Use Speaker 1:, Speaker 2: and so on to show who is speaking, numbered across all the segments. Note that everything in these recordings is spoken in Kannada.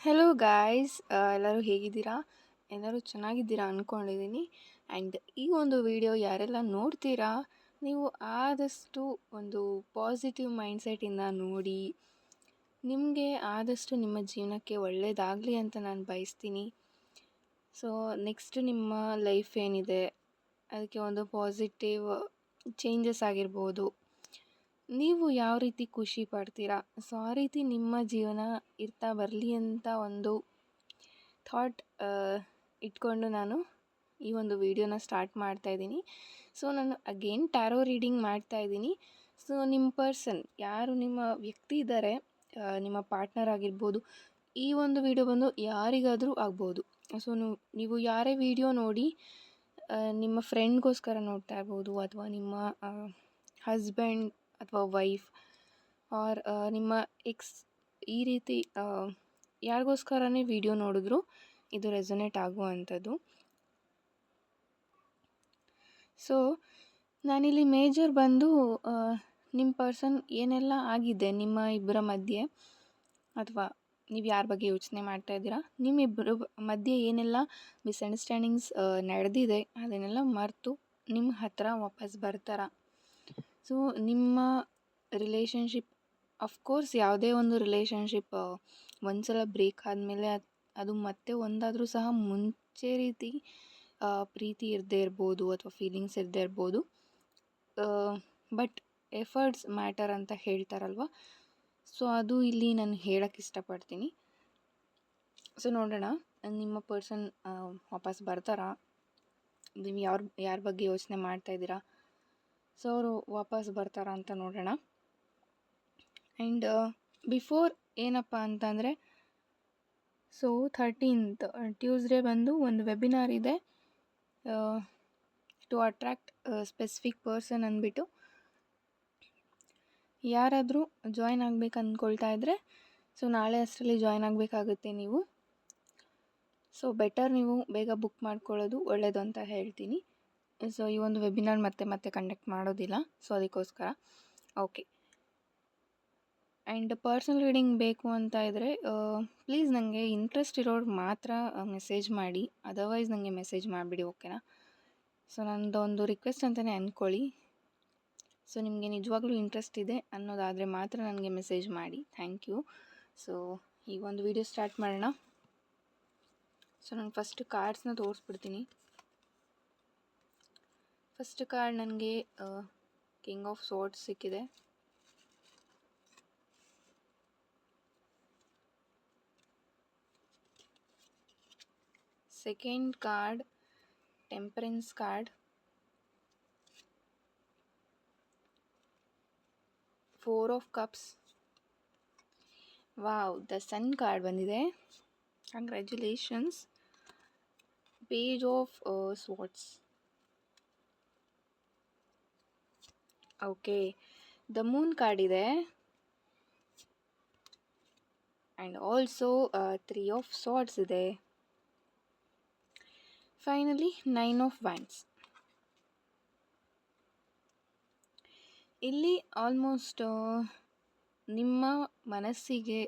Speaker 1: ಹೆಲೋ ಗಾಯ್ಸ್ ಎಲ್ಲರೂ ಹೇಗಿದ್ದೀರಾ? ಎಲ್ಲರೂ ಚೆನ್ನಾಗಿದ್ದೀರಾ ಅಂದ್ಕೊಂಡಿದ್ದೀನಿ ಆ್ಯಂಡ್ ಈ ಒಂದು ವಿಡಿಯೋ ಯಾರೆಲ್ಲ ನೋಡ್ತೀರಾ, ನೀವು ಆದಷ್ಟು ಒಂದು ಪಾಸಿಟಿವ್ ಮೈಂಡ್ಸೆಟ್ಟಿಂದ ನೋಡಿ, ನಿಮಗೆ ಆದಷ್ಟು ನಿಮ್ಮ ಜೀವನಕ್ಕೆ ಒಳ್ಳೆಯದಾಗಲಿ ಅಂತ ನಾನು ಬಯಸ್ತೀನಿ. ಸೊ ನೆಕ್ಸ್ಟ್ ನಿಮ್ಮ ಲೈಫ್ ಏನಿದೆ, ಅದಕ್ಕೆ ಒಂದು ಪಾಸಿಟಿವ್ ಚೇಂಜಸ್ ಆಗಿರ್ಬೋದು. ನೀವು ಯಾವ ರೀತಿ ಖುಷಿ ಪಡ್ತೀರಾ? ಸೊ, ಆ ರೀತಿ ನಿಮ್ಮ ಜೀವನ ಇರ್ತಾ ಬರಲಿ ಅಂತ ಒಂದು ಥಾಟ್ ಇಟ್ಕೊಂಡು ನಾನು ಈ ಒಂದು ವಿಡಿಯೋನ ಸ್ಟಾರ್ಟ್ ಮಾಡ್ತಾ ಇದ್ದೀನಿ. ಸೊ, ನಾನು ಅಗೇನ್ ಟ್ಯಾರೋ ರೀಡಿಂಗ್ ಮಾಡ್ತಾ ಇದ್ದೀನಿ. ಸೊ, ನಿಮ್ಮ ಪರ್ಸನ್ ಯಾರು ನಿಮ್ಮ ವ್ಯಕ್ತಿ ಇದ್ದಾರೆ ನಿಮ್ಮ ಪಾರ್ಟ್ನರ್ ಆಗಿರ್ಬೋದು, ಈ ಒಂದು ವಿಡಿಯೋ ಬಂದು ಯಾರಿಗಾದರೂ ಆಗ್ಬೋದು. ಸೊ, ನೀವು ಯಾರೇ ವಿಡಿಯೋ ನೋಡಿ ನಿಮ್ಮ ಫ್ರೆಂಡ್ಗೋಸ್ಕರ ನೋಡ್ತಾ ಇರ್ಬೋದು ಅಥವಾ ನಿಮ್ಮ ಹಸ್ಬೆಂಡ್ ಅಥವಾ ವೈಫ್ ಆರ್ ನಿಮ್ಮ ಎಕ್ಸ್ ಈ ರೀತಿ ಯಾರಿಗೋಸ್ಕರನೇ ವಿಡಿಯೋ ನೋಡಿದ್ರು ಇದು ರೆಸೊನೇಟ್ ಆಗುವಂಥದ್ದು. ಸೊ, ನಾನಿಲ್ಲಿ ಮೇಜರ್ ಬಂದು ನಿಮ್ಮ ಪರ್ಸನ್ ಏನೆಲ್ಲ ಆಗಿದೆ ನಿಮ್ಮ ಇಬ್ಬರ ಮಧ್ಯೆ? ಅಥವಾ ನೀವು ಯಾರ ಬಗ್ಗೆ ಯೋಚನೆ ಮಾಡ್ತಾ ಇದ್ದೀರಾ? ನಿಮ್ಮಿಬ್ಬರ ಮಧ್ಯೆ ಏನೆಲ್ಲ ಮಿಸ್ಅಂಡರ್ಸ್ಟ್ಯಾಂಡಿಂಗ್ಸ್ ನಡೆದಿದೆ, ಅದನ್ನೆಲ್ಲ ಮರೆತು ನಿಮ್ಮ ಹತ್ತಿರ ವಾಪಸ್ ಬರ್ತಾರ? ಸೊ ನಿಮ್ಮ ರಿಲೇಶನ್ಶಿಪ್ ಅಫ್ಕೋರ್ಸ್ ಯಾವುದೇ ಒಂದು ರಿಲೇಶನ್ಶಿಪ್ ಒಂದು ಸಲ ಬ್ರೇಕ್ ಆದಮೇಲೆ ಅದು ಮತ್ತೆ ಒಂದಾದರೂ ಸಹ ಮುಂಚೆ ರೀತಿ ಪ್ರೀತಿ ಇರದೇ ಇರ್ಬೋದು ಅಥವಾ ಫೀಲಿಂಗ್ಸ್ ಇರದೇ ಇರ್ಬೋದು. ಬಟ್ ಎಫರ್ಟ್ಸ್ ಮ್ಯಾಟರ್ ಅಂತ ಹೇಳ್ತಾರಲ್ವ? ಸೊ ಅದು ಇಲ್ಲಿ ನಾನು ಹೇಳಕ್ಕೆ ಇಷ್ಟಪಡ್ತೀನಿ. ಸೊ ನೋಡೋಣ, ನಿಮ್ಮ ಪರ್ಸನ್ ವಾಪಸ್ ಬರ್ತಾರಾ? ನೀವು ಯಾರ ಯಾರ ಬಗ್ಗೆ ಯೋಚನೆ ಮಾಡ್ತಾ ಇದ್ದೀರಾ? ಸೊ ಅವರು ವಾಪಸ್ ಬರ್ತಾರಾ ಅಂತ ನೋಡೋಣ. ಆ್ಯಂಡ್ ಬಿಫೋರ್ ಏನಪ್ಪ ಅಂತಂದರೆ, ಸೊ, ಥರ್ಟೀನ್ತ್ ಟ್ಯೂಸ್ಡೇ ಬಂದು ಒಂದು ವೆಬಿನಾರ್ ಇದೆ ಟು ಅಟ್ರ್ಯಾಕ್ಟ್ ಸ್ಪೆಸಿಫಿಕ್ ಪರ್ಸನ್ ಅಂದ್ಬಿಟ್ಟು. ಯಾರಾದರೂ ಜಾಯ್ನ್ ಆಗಬೇಕು ಅಂದ್ಕೊಳ್ತಾ ಇದ್ದರೆ ಸೊ, ನಾಳೆ ಅಷ್ಟರಲ್ಲಿ ಜಾಯ್ನ್ ಆಗಬೇಕಾಗುತ್ತೆ ನೀವು. ಸೊ, ಬೆಟರ್ ನೀವು ಬೇಗ ಬುಕ್ ಮಾಡ್ಕೊಳ್ಳೋದು ಒಳ್ಳೆಯದು ಅಂತ ಹೇಳ್ತೀನಿ. ಸೊ ಈ ಒಂದು ವೆಬಿನಾರ್ ಮತ್ತೆ ಮತ್ತೆ ಕಂಡಕ್ಟ್ ಮಾಡೋದಿಲ್ಲ. ಸೊ ಅದಕ್ಕೋಸ್ಕರ. ಓಕೆ ಆ್ಯಂಡ್ ಪರ್ಸ್ನಲ್ ರೀಡಿಂಗ್ ಬೇಕು ಅಂತ ಇದ್ದರೆ ಪ್ಲೀಸ್ ನನಗೆ ಇಂಟ್ರೆಸ್ಟ್ ಇರೋರು ಮಾತ್ರ ಮೆಸೇಜ್ ಮಾಡಿ. ಅದರ್ವೈಸ್ ನನಗೆ ಮೆಸೇಜ್ ಮಾಡಿಬಿಡಿ ಓಕೆನಾ ಸೊ ನನ್ನದು ಒಂದು ರಿಕ್ವೆಸ್ಟ್ ಅಂತಲೇ ಅಂದ್ಕೊಳ್ಳಿ ಸೊ ನಿಮಗೆ ನಿಜವಾಗ್ಲೂ ಇಂಟ್ರೆಸ್ಟ್ ಇದೆ ಅನ್ನೋದಾದರೆ ಮಾತ್ರ ನನಗೆ ಮೆಸೇಜ್ ಮಾಡಿ. ಥ್ಯಾಂಕ್ ಯು ಸೊ ಈಗ ಒಂದು ವಿಡಿಯೋ ಸ್ಟಾರ್ಟ್ ಮಾಡೋಣ. ಸೊ ನಾನು ಫಸ್ಟ್ ಕಾರ್ಡ್ಸ್ನ ತೋರಿಸ್ಬಿಡ್ತೀನಿ. ಫಸ್ಟ್ ಕಾರ್ಡ್ ನನಗೆ ಕಿಂಗ್ ಆಫ್ ಸೋರ್ಟ್ಸ್ ಸಿಕ್ಕಿದೆ. Second card temperance card four of cups wow the sun card ಬಂದಿದೆ. Congratulations page of swords okay the moon card ಇದೆ. And also three of swords ಇದೆ. ಫೈನಲಿ ನೈನ್ ಆಫ್ ವ್ಯಾಂಡ್ಸ್ ಇಲ್ಲಿ ಆಲ್ಮೋಸ್ಟ್ ನಿಮ್ಮ ಮನಸ್ಸಿಗೆ,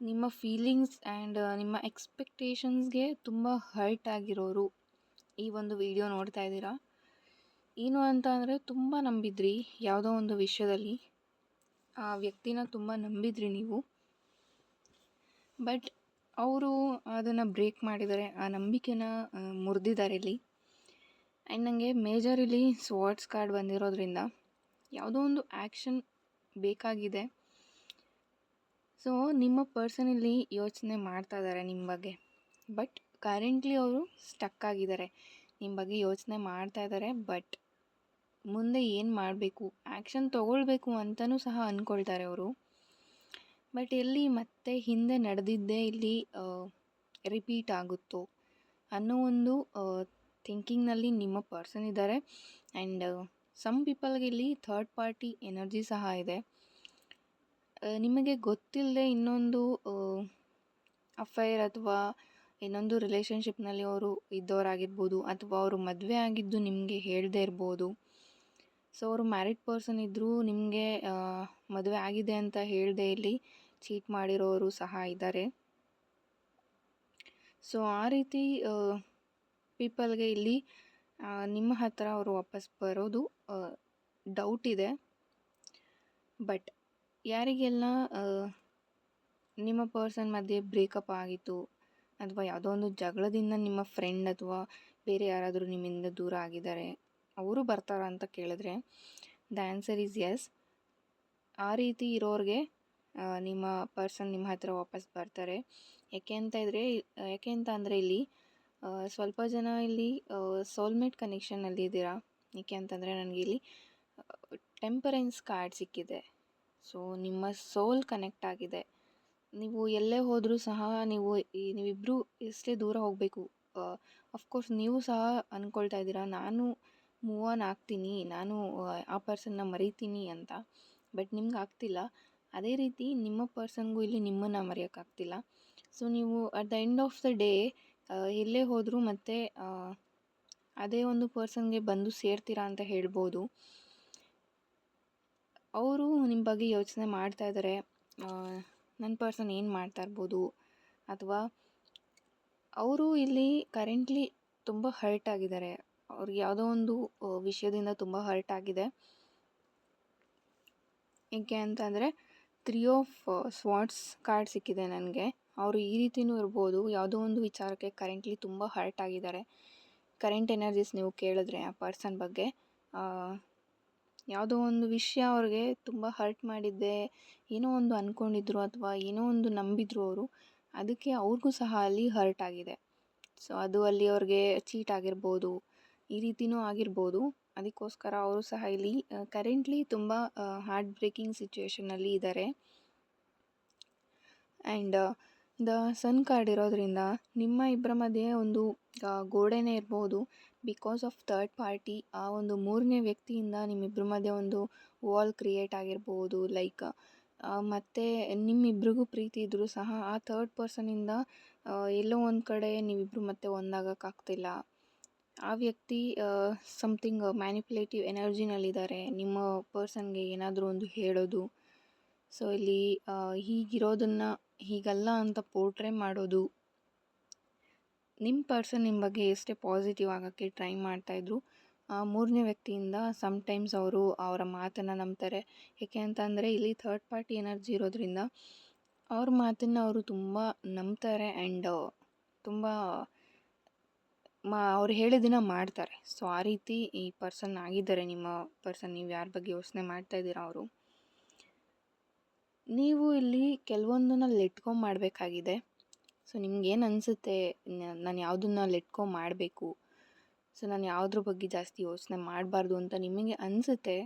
Speaker 1: ನಿಮ್ಮ ಫೀಲಿಂಗ್ಸ್ ಆ್ಯಂಡ್ ನಿಮ್ಮ ಎಕ್ಸ್ಪೆಕ್ಟೇಷನ್ಸ್ಗೆ ತುಂಬ ಹರ್ಟ್ ಆಗಿರೋರು ಈ ಒಂದು ವಿಡಿಯೋ ನೋಡ್ತಾ ಇದ್ದೀರಾ? ಏನು ಅಂತ ಅಂದರೆ ತುಂಬ ನಂಬಿದ್ರಿ ಯಾವುದೋ ಒಂದು ವಿಷಯದಲ್ಲಿ. ಆ ವ್ಯಕ್ತಿನ ತುಂಬ ನಂಬಿದ್ರಿ ನೀವು. ಬಟ್ ಅವರು ಅದನ್ನು ಬ್ರೇಕ್ ಮಾಡಿದ್ದಾರೆ ಆ ನಂಬಿಕೆನ ಮುರಿದಿದ್ದಾರೆ ಇಲ್ಲಿ. ಆ್ಯಂಡ್ ನನಗೆ ಮೇಜರ್ ಇಲ್ಲಿ ಸ್ವಾಟ್ಸ್ ಕಾರ್ಡ್ ಬಂದಿರೋದ್ರಿಂದ ಯಾವುದೋ ಒಂದು ಆ್ಯಕ್ಷನ್ ಬೇಕಾಗಿದೆ. ಸೊ, ನಿಮ್ಮ ಪರ್ಸನ್ ಇಲ್ಲಿ ಯೋಚನೆ ಮಾಡ್ತಾ ಇದ್ದಾರೆ ನಿಮ್ಮ ಬಗ್ಗೆ. ಬಟ್ ಕರೆಂಟ್ಲಿ ಅವರು ಸ್ಟಕ್ ಆಗಿದ್ದಾರೆ. ನಿಮ್ಮ ಬಗ್ಗೆ ಯೋಚನೆ ಮಾಡ್ತಾ ಇದ್ದಾರೆ, ಬಟ್ ಮುಂದೆ ಏನು ಮಾಡಬೇಕು ಆ್ಯಕ್ಷನ್ ತೊಗೊಳ್ಬೇಕು ಅಂತಲೂ ಸಹ ಅಂದ್ಕೊಳ್ತಾರೆ ಅವರು. ಬಟ್ ಎಲ್ಲಿ ಮತ್ತೆ ಹಿಂದೆ ನಡೆದಿದ್ದೇ ಇಲ್ಲಿ ರಿಪೀಟ್ ಆಗುತ್ತೋ ಅನ್ನೋ ಒಂದು ಥಿಂಕಿಂಗ್ನಲ್ಲಿ ನಿಮ್ಮ ಪರ್ಸನ್ ಇದ್ದಾರೆ. ಆ್ಯಂಡ್ ಸಮ್ ಪೀಪಲ್ಗೆ ಇಲ್ಲಿ ಥರ್ಡ್ ಪಾರ್ಟಿ ಎನರ್ಜಿ ಸಹ ಇದೆ. ನಿಮಗೆ ಗೊತ್ತಿಲ್ಲದೆ ಇನ್ನೊಂದು ಅಫೈರ್ ಅಥವಾ ಇನ್ನೊಂದು ರಿಲೇಷನ್ಶಿಪ್ನಲ್ಲಿ ಅವರು ಇದ್ದವರಾಗಿರ್ಬೋದು ಅಥವಾ ಅವರು ಮದುವೆ ಆಗಿದ್ದು ನಿಮಗೆ ಹೇಳದೇ ಇರ್ಬೋದು. ಸೊ ಅವರು ಮ್ಯಾರಿಡ್ ಪರ್ಸನ್ ಇದ್ದರೂ ನಿಮಗೆ ಮದುವೆ ಆಗಿದೆ ಅಂತ ಹೇಳದೆ ಇಲ್ಲಿ ಚೀಟ್ ಮಾಡಿರೋರು ಸಹ ಇದ್ದಾರೆ ಸೊ ಆ ರೀತಿ ಪೀಪಲ್ಗೆ ಇಲ್ಲಿ ನಿಮ್ಮ ಹತ್ರ ಅವರು ವಾಪಸ್ ಬರೋದು ಡೌಟ್ ಇದೆ. ಬಟ್ ಯಾರಿಗೆಲ್ಲ ನಿಮ್ಮ ಪರ್ಸನ್ ಮಧ್ಯೆ ಬ್ರೇಕಪ್ ಆಗಿತ್ತು, ಅಥವಾ ಯಾವುದೋ ಒಂದು ಜಗಳದಿಂದ ನಿಮ್ಮ ಫ್ರೆಂಡ್ ಅಥವಾ ಬೇರೆ ಯಾರಾದರೂ ನಿಮ್ಮಿಂದ ದೂರ ಆಗಿದ್ದಾರೆ ಅವರು ಬರ್ತಾರಾ ಅಂತ ಕೇಳಿದ್ರೆ, ದ ಆನ್ಸರ್ ಈಸ್ ಎಸ್. ಆ ರೀತಿ ಇರೋರಿಗೆ ನಿಮ್ಮ ಪರ್ಸನ್ ನಿಮ್ಮ ಹತ್ರ ವಾಪಸ್ ಬರ್ತಾರೆ. ಯಾಕೆ ಅಂತ ಇದ್ದರೆ ಯಾಕೆ ಅಂತ ಅಂದರೆ ಇಲ್ಲಿ ಸ್ವಲ್ಪ ಜನ ಇಲ್ಲಿ ಸೋಲ್ಮೇಟ್ ಕನೆಕ್ಷನಲ್ಲಿ ಇದ್ದೀರಾ? ಏಕೆ ಅಂತಂದರೆ ನನಗೆ ಇಲ್ಲಿ ಟೆಂಪರೆನ್ಸ್ ಕಾರ್ಡ್ ಸಿಕ್ಕಿದೆ. ಸೊ ನಿಮ್ಮ ಸೋಲ್ ಕನೆಕ್ಟ್ ಆಗಿದೆ. ನೀವು ಎಲ್ಲೇ ಹೋದರೂ ಸಹ ನೀವು ಈ ನೀವಿಬ್ಬರು ಎಷ್ಟೇ ದೂರ ಹೋಗಬೇಕು ಅಫ್ಕೋರ್ಸ್ ನೀವು ಸಹ ಅಂದ್ಕೊಳ್ತಾ ಇದ್ದೀರಾ. ನಾನು ಮೂವ್ ಆನ್ ಆಗ್ತೀನಿ ನಾನು ಆ, ಪರ್ಸನ್ನ ಮರಿತೀನಿ ಅಂತ. ಬಟ್ ನಿಮ್ಗೆ ಆಗ್ತಿಲ್ಲ. ಅದೇ ರೀತಿ ನಿಮ್ಮ ಪರ್ಸನ್ಗೂ ಇಲ್ಲಿ ನಿಮ್ಮನ್ನು ಮರೆಯೋಕ್ಕಾಗ್ತಿಲ್ಲ ಸೊ ನೀವು at the end of the day ಎಲ್ಲೇ ಹೋದರೂ ಮತ್ತೆ ಅದೇ ಒಂದು ಪರ್ಸನ್ಗೆ ಬಂದು ಸೇರ್ತೀರಾ ಅಂತ ಹೇಳ್ಬೋದು. ಅವರು ನಿಮ್ಮ ಬಗ್ಗೆ ಯೋಚನೆ ಮಾಡ್ತಾ ಇದ್ದಾರೆ ನನ್ನ ಪರ್ಸನ್ ಏನು ಮಾಡ್ತಾ ಇರ್ಬೋದು? ಅಥವಾ ಅವರು ಇಲ್ಲಿ ಕರೆಂಟ್ಲಿ ತುಂಬ ಹರ್ಟ್ ಆಗಿದ್ದಾರೆ ಅವ್ರಿಗೆ ಯಾವುದೋ ಒಂದು ವಿಷಯದಿಂದ ತುಂಬ ಹರ್ಟ್ ಆಗಿದೆ. ಏಕೆ ಅಂತಂದರೆ ತ್ರೀ ಆಫ್ ಸ್ವಾಟ್ಸ್ ಕಾರ್ಡ್ ಸಿಕ್ಕಿದೆ ನನಗೆ. ಅವರು ಈ ರೀತಿಯೂ ಇರ್ಬೋದು, ಯಾವುದೋ ಒಂದು ವಿಚಾರಕ್ಕೆ ಕರೆಂಟ್ಲಿ ತುಂಬ ಹರ್ಟ್ ಆಗಿದ್ದಾರೆ. ಕರೆಂಟ್ ಎನರ್ಜೀಸ್ ನೀವು ಕೇಳಿದ್ರೆ ಆ ಪರ್ಸನ್ ಬಗ್ಗೆ ಯಾವುದೋ ಒಂದು ವಿಷಯ ಅವ್ರಿಗೆ ತುಂಬ ಹರ್ಟ್ ಮಾಡಿದ್ದೆ, ಏನೋ ಒಂದು ಅಂದ್ಕೊಂಡಿದ್ರು ಅಥವಾ ಏನೋ ಒಂದು ನಂಬಿದ್ರು ಅವರು, ಅದಕ್ಕೆ ಅವ್ರಿಗೂ ಸಹ ಅಲ್ಲಿ ಹರ್ಟ್ ಆಗಿದೆ. ಸೊ ಅದು ಅಲ್ಲಿ ಅವ್ರಿಗೆ ಚೀಟ್ ಆಗಿರ್ಬೋದು ಈ ರೀತಿನೂ ಆಗಿರ್ಬೋದು. ಅದಕ್ಕೋಸ್ಕರ ಅವರು ಸಹ ಇಲ್ಲಿ ಕರೆಂಟ್ಲಿ ತುಂಬ ಹಾರ್ಟ್ ಬ್ರೇಕಿಂಗ್ ಸಿಚುವೇಷನಲ್ಲಿ ಇದ್ದಾರೆ. ಆ್ಯಂಡ್ ದ ಸನ್ ಕಾರ್ಡ್ ಇರೋದ್ರಿಂದ ನಿಮ್ಮ ಇಬ್ಬರ ಮಧ್ಯೆ ಒಂದು ಗೋಡೆನೇ ಇರ್ಬೋದು. ಬಿಕಾಸ್ ಆಫ್ ಥರ್ಡ್ ಪಾರ್ಟಿ ಆ ಒಂದು ಮೂರನೇ ವ್ಯಕ್ತಿಯಿಂದ ನಿಮ್ಮಿಬ್ಬರ ಮಧ್ಯೆ ಒಂದು ವಾಲ್ ಕ್ರಿಯೇಟ್ ಆಗಿರ್ಬೋದು. ಲೈಕ್ ಮತ್ತು ನಿಮ್ಮಿಬ್ರಿಗೂ ಪ್ರೀತಿ ಇದ್ದರೂ ಸಹ ಆ ಥರ್ಡ್ ಪರ್ಸನಿಂದ ಎಲ್ಲೋ ಒಂದು ಕಡೆ ನೀವಿಬ್ಬರು ಮತ್ತೆ ಒಂದಾಗೋಕ್ಕಾಗ್ತಿಲ್ಲ ಆ ವ್ಯಕ್ತಿ ಸಮಥಿಂಗ್ ಮ್ಯಾನಿಪ್ಯುಲೇಟಿವ್ ಎನರ್ಜಿನಲ್ಲಿದ್ದಾರೆ ನಿಮ್ಮ ಪರ್ಸನ್ಗೆ ಏನಾದರೂ ಒಂದು ಹೇಳೋದು. ಸೊ ಇಲ್ಲಿ ಹೀಗಿರೋದನ್ನು ಹೀಗಲ್ಲ ಅಂತ ಪೋರ್ಟ್ರೇ ಮಾಡೋದು. ನಿಮ್ಮ ಪರ್ಸನ್ ನಿಮ್ಮ ಬಗ್ಗೆ ಎಷ್ಟೇ ಪಾಸಿಟಿವ್ ಆಗೋಕ್ಕೆ ಟ್ರೈ ಮಾಡ್ತಾಯಿದ್ರು ಆ, ಮೂರನೇ ವ್ಯಕ್ತಿಯಿಂದ ಸಮ್ಟೈಮ್ಸ್ ಅವರು ಅವರ ಮಾತನ್ನು ನಂಬ್ತಾರೆ. ಏಕೆ ಅಂತ ಅಂದರೆ, ಇಲ್ಲಿ ಥರ್ಡ್ ಪಾರ್ಟಿ ಎನರ್ಜಿ ಇರೋದ್ರಿಂದ, ಅವ್ರ ಮಾತನ್ನು ಅವರು ತುಂಬ ನಂಬ್ತಾರೆ ಆ್ಯಂಡ್ ತುಂಬ ಮಾ, ಅವ್ರು ಹೇಳಿದ್ದನ್ನ ಮಾಡ್ತಾರೆ. ಸೊ ಆ ರೀತಿ ಈ ಪರ್ಸನ್ ಆಗಿದ್ದಾರೆ, ನಿಮ್ಮ ಪರ್ಸನ್ ನೀವು ಯಾರ ಬಗ್ಗೆ ಯೋಚನೆ ಮಾಡ್ತಾ ಇದ್ದೀರಾ ಅವರು? ನೀವು ಇಲ್ಲಿ ಕೆಲವೊಂದನ್ನು ಲೆಟ್ಕೊ ಮಾಡಬೇಕಾಗಿದೆ. ಸೊ ನಿಮ್ಗೇನು ಅನಿಸುತ್ತೆ ನಾನು ಯಾವುದನ್ನ ಲೆಟ್ಕೊ ಮಾಡಬೇಕು? ಸೊ ನಾನು ಯಾವುದ್ರ ಬಗ್ಗೆ ಜಾಸ್ತಿ ಯೋಚನೆ ಮಾಡಬಾರ್ದು ಅಂತ ನಿಮಗೆ ಅನಿಸುತ್ತೆ.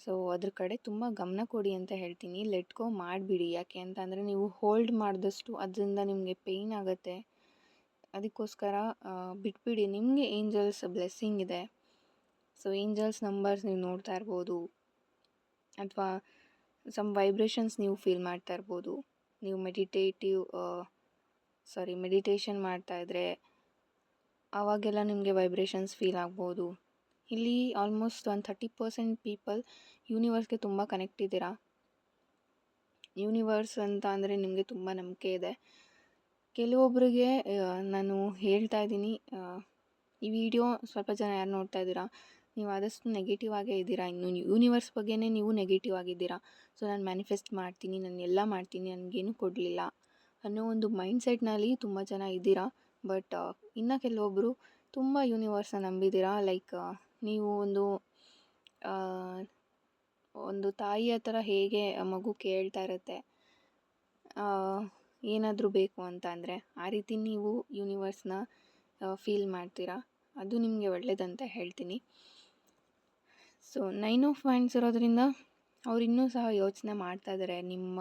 Speaker 1: ಸೊ ಅದ್ರ ಕಡೆ ತುಂಬ ಗಮನ ಕೊಡಿ ಅಂತ ಹೇಳ್ತೀನಿ. ಲೆಟ್ಕೊ ಮಾಡಿಬಿಡಿ. ಯಾಕೆ ಅಂತಂದರೆ ನೀವು ಹೋಲ್ಡ್ ಮಾಡಿದಷ್ಟು ಅದರಿಂದ ನಿಮಗೆ ಪೇಯ್ನ್ ಆಗುತ್ತೆ. ಅದಕ್ಕೋಸ್ಕರ ಬಿಟ್ಬಿಡಿ. ನಿಮಗೆ ಏಂಜಲ್ಸ್ ಬ್ಲೆಸ್ಸಿಂಗ್ ಇದೆ. ಸೊ, ಏಂಜಲ್ಸ್ ನಂಬರ್ಸ್ ನೀವು ನೋಡ್ತಾ ಇರ್ಬೋದು. ಅಥವಾ ಸಮ್ ವೈಬ್ರೇಷನ್ಸ್ ನೀವು ಫೀಲ್ ಮಾಡ್ತಾ ಇರ್ಬೋದು. ನೀವು ಮೆಡಿಟೇಟಿವ್ ಸಾರಿ, ಮೆಡಿಟೇಷನ್ ಮಾಡ್ತಾ ಇದ್ದರೆ ಆವಾಗೆಲ್ಲ ನಿಮಗೆ ವೈಬ್ರೇಷನ್ಸ್ ಫೀಲ್ ಆಗ್ಬೋದು. ಇಲ್ಲಿ ಆಲ್ಮೋಸ್ಟ್ ಒಂದು ಥರ್ಟಿ ಪರ್ಸೆಂಟ್ ಪೀಪಲ್ ಯೂನಿವರ್ಸ್ಗೆ ತುಂಬ ಕನೆಕ್ಟ್ ಇದ್ದೀರಾ? ಯೂನಿವರ್ಸ್ ಅಂತ ಅಂದರೆ ನಿಮಗೆ ತುಂಬ ನಂಬಿಕೆ ಇದೆ. ಕೆಲವೊಬ್ಬರಿಗೆ ನಾನು ಹೇಳ್ತಾ ಇದ್ದೀನಿ ಈ ವಿಡಿಯೋ ಸ್ವಲ್ಪ ಜನ ಯಾರು ನೋಡ್ತಾ ಇದ್ದೀರಾ, ನೀವು ಆದಷ್ಟು ನೆಗೆಟಿವ್ ಆಗೇ ಇದ್ದೀರಾ. ಇನ್ನು ಯೂನಿವರ್ಸ್ ಬಗ್ಗೆನೇ ನೀವು ನೆಗೆಟಿವ್ ಆಗಿದ್ದೀರಾ. ಸೊ ನಾನು ಮ್ಯಾನಿಫೆಸ್ಟ್ ಮಾಡ್ತೀನಿ, ನಾನು ಎಲ್ಲ ಮಾಡ್ತೀನಿ, ನನಗೇನು ಕೊಡಲಿಲ್ಲ ಅನ್ನೋ ಒಂದು ಮೈಂಡ್ ಸೆಟ್ನಲ್ಲಿ ತುಂಬ ಜನ ಇದ್ದೀರಾ. ಬಟ್ ಇನ್ನು ಕೆಲವೊಬ್ಬರು ತುಂಬ ಯೂನಿವರ್ಸನ್ನ ನಂಬಿದ್ದೀರಾ. ಲೈಕ್ ನೀವು ಒಂದು ಒಂದು ತಾಯಿಯ ಥರ ಹೇಗೆ ಮಗು ಕೇಳ್ತಾ ಇರುತ್ತೆ ಏನಾದರೂ ಬೇಕು ಅಂತ ಅಂದರೆ ಆ ರೀತಿ ನೀವು ಯೂನಿವರ್ಸ್ನ ಫೀಲ್ ಮಾಡ್ತೀರಾ? ಅದು ನಿಮಗೆ ಒಳ್ಳೆಯದಂತ ಹೇಳ್ತೀನಿ. ಸೊ ನೈನ್ ಆಫ್ ಪಾಯಿಂಟ್ಸ್ ಇರೋದ್ರಿಂದ ಅವ್ರು ಇನ್ನೂ ಸಹ ಯೋಚನೆ ಮಾಡ್ತಾ ಇದ್ದಾರೆ ನಿಮ್ಮ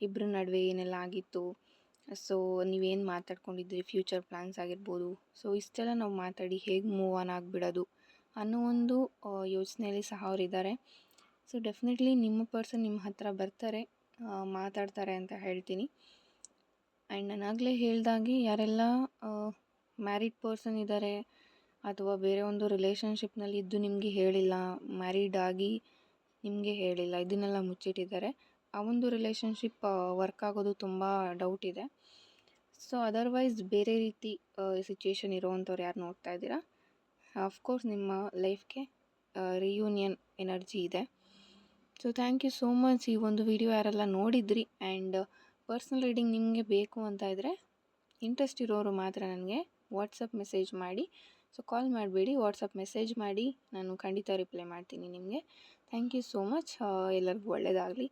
Speaker 1: ಇಬ್ಬರ ನಡುವೆ ಏನೆಲ್ಲ ಆಗಿತ್ತು? ಸೊ ನೀವೇನು ಮಾತಾಡ್ಕೊಂಡಿದ್ರಿ? ಫ್ಯೂಚರ್ ಪ್ಲ್ಯಾನ್ಸ್ ಆಗಿರ್ಬೋದು. ಸೊ ಇಷ್ಟೆಲ್ಲ ನಾವು ಮಾತಾಡಿ ಹೇಗೆ ಮೂವ್ ಆನ್ ಆಗಿಬಿಡೋದು ಅನ್ನೋ ಒಂದು ಯೋಚನೆಯಲ್ಲಿ ಸಹ ಅವರಿದ್ದಾರೆ ಸೊ ಡೆಫಿನೆಟ್ಲಿ ನಿಮ್ಮ ಪರ್ಸನ್ ನಿಮ್ಮ ಹತ್ರ ಬರ್ತಾರೆ ಮಾತಾಡ್ತಾರೆ ಅಂತ ಹೇಳ್ತೀನಿ. ಆ್ಯಂಡ್ ನಾನಾಗಲೇ ಆಗಲೇ ಹೇಳ್ದಾಗೆ ಯಾರೆಲ್ಲ ಮ್ಯಾರಿಡ್ ಪರ್ಸನ್ ಇದ್ದಾರೆ ಅಥವಾ ಬೇರೆ ಒಂದು ರಿಲೇಷನ್ಶಿಪ್ನಲ್ಲಿ ಇದ್ದು ನಿಮಗೆ ಹೇಳಿಲ್ಲ, ಮ್ಯಾರಿಡ್ ಆಗಿ ನಿಮಗೆ ಹೇಳಿಲ್ಲ, ಇದನ್ನೆಲ್ಲ ಮುಚ್ಚಿಟ್ಟಿದ್ದಾರೆ, ಆ ಒಂದು ರಿಲೇಷನ್ಶಿಪ್ ವರ್ಕ್ ಆಗೋದು ತುಂಬ ಡೌಟ್ ಇದೆ. ಸೊ, ಅದರ್ವೈಸ್ ಬೇರೆ ರೀತಿ ಸಿಚುಯೇಷನ್ ಇರೋವಂಥವ್ರು ಯಾರು ನೋಡ್ತಾ ಇದ್ದೀರಾ? ಅಫ್ಕೋರ್ಸ್ ನಿಮ್ಮ ಲೈಫ್ಗೆ ರಿಯೂನಿಯನ್ ಎನರ್ಜಿ ಇದೆ. So, thank you so much ಈ ಒಂದು ವಿಡಿಯೋ ಯಾರೆಲ್ಲ ನೋಡಿದ್ರಿ ಆ್ಯಂಡ್ ಪರ್ಸ್ನಲ್ ರೀಡಿಂಗ್ ನಿಮಗೆ ಬೇಕು ಅಂತ ಇದ್ದರೆ ಇಂಟ್ರೆಸ್ಟ್ ಇರೋರು ಮಾತ್ರ ನನಗೆ ವಾಟ್ಸಪ್ ಮೆಸೇಜ್ ಮಾಡಿ. ಸೊ ಕಾಲ್ ಮಾಡಬೇಡಿ. ವಾಟ್ಸಪ್ ಮೆಸೇಜ್ ಮಾಡಿ ನಾನು ಖಂಡಿತ ರಿಪ್ಲೈ ಮಾಡ್ತೀನಿ ನಿಮಗೆ. ಥ್ಯಾಂಕ್ ಯು ಸೋ ಮಚ್ ಎಲ್ಲರಿಗೂ ಒಳ್ಳೆಯದಾಗಲಿ